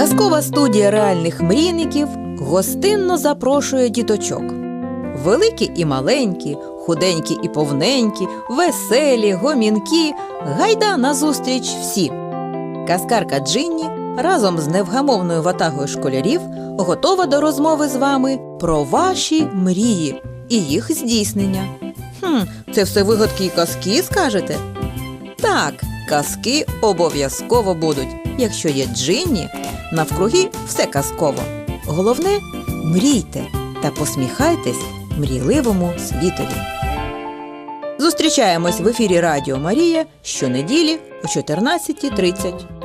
Казкова студія реальних мрійників гостинно запрошує діточок. Великі і маленькі, худенькі і повненькі, веселі, гомінкі, гайда назустріч всі. Казкарка Джинні разом з невгамовною ватагою школярів готова до розмови з вами про ваші мрії і їх здійснення. Хм, це все вигадки і казки, скажете? Так, казки обов'язково будуть. Якщо є Джинні, навкруги все казково. Головне мрійте та посміхайтесь мрійливому світові. Зустрічаємось в ефірі Радіо Марія щонеділі о 14.30.